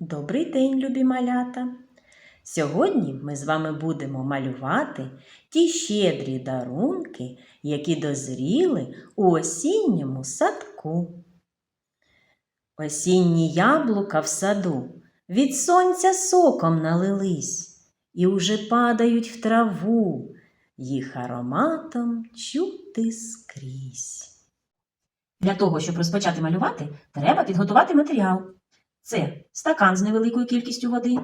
Добрий день, любі малята! Сьогодні ми з вами будемо малювати ті щедрі дарунки, які дозріли у осінньому садку. Осінні яблука в саду від сонця соком налились і уже падають в траву, їх ароматом чути скрізь. Для того, щоб розпочати малювати, треба підготувати матеріал. Це стакан з невеликою кількістю води,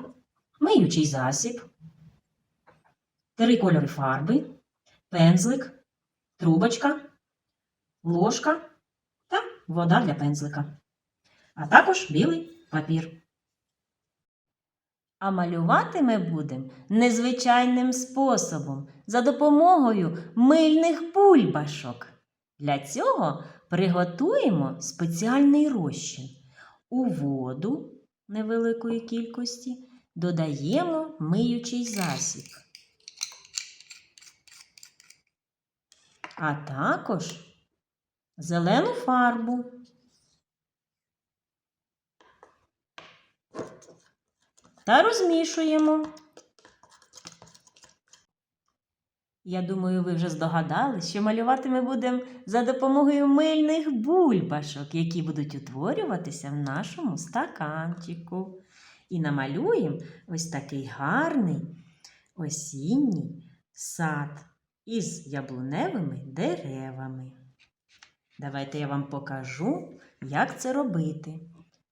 миючий засіб, три кольори фарби, пензлик, трубочка, ложка та вода для пензлика, а також білий папір. А малювати ми будемо незвичайним способом за допомогою мильних бульбашок. Для цього приготуємо спеціальний розчин. У воду невеликої кількості додаємо миючий засіб. А також зелену фарбу. Та розмішуємо. Я думаю, ви вже здогадались, що малювати ми будемо за допомогою мильних бульбашок, які будуть утворюватися в нашому стаканчику. І намалюємо ось такий гарний осінній сад із яблуневими деревами. Давайте я вам покажу, як це робити.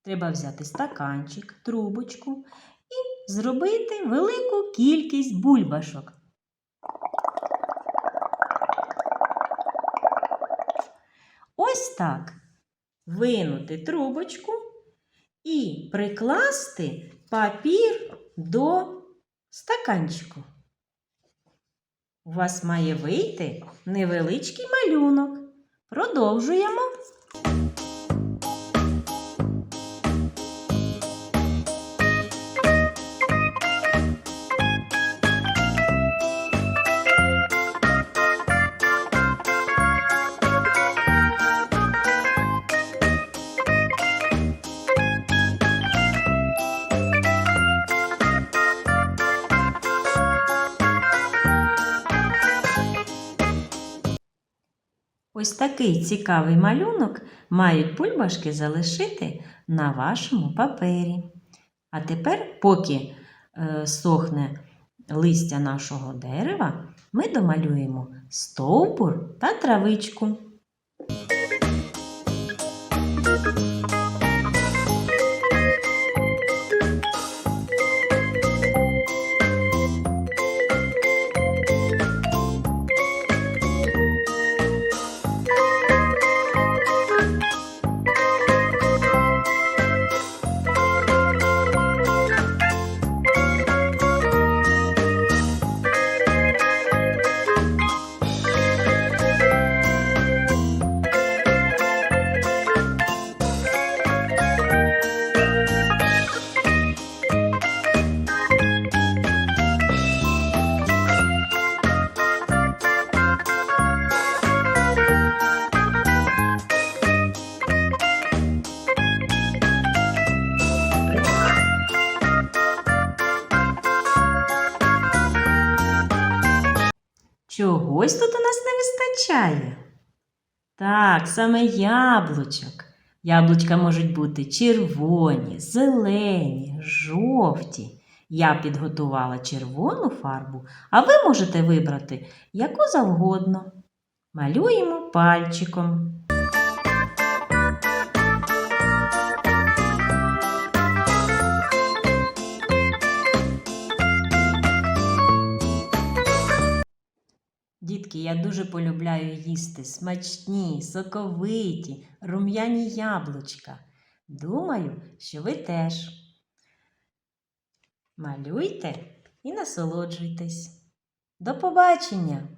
Треба взяти стаканчик, трубочку і зробити велику кількість бульбашок. Ось так. Винути трубочку і прикласти папір до стаканчику. У вас має вийти невеличкий малюнок. Продовжуємо. Ось такий цікавий малюнок мають бульбашки залишити на вашому папері. А тепер, поки е, сохне листя нашого дерева, ми домалюємо стовбур та травичку. Чогось тут у нас не вистачає. Так, саме яблучок. Яблучка можуть бути червоні, зелені, жовті. Я підготувала червону фарбу, а ви можете вибрати яку завгодно. Малюємо пальчиком. Дітки, я дуже полюбляю їсти смачні, соковиті, рум'яні яблучка. Думаю, що ви теж. Малюйте і насолоджуйтесь. До побачення!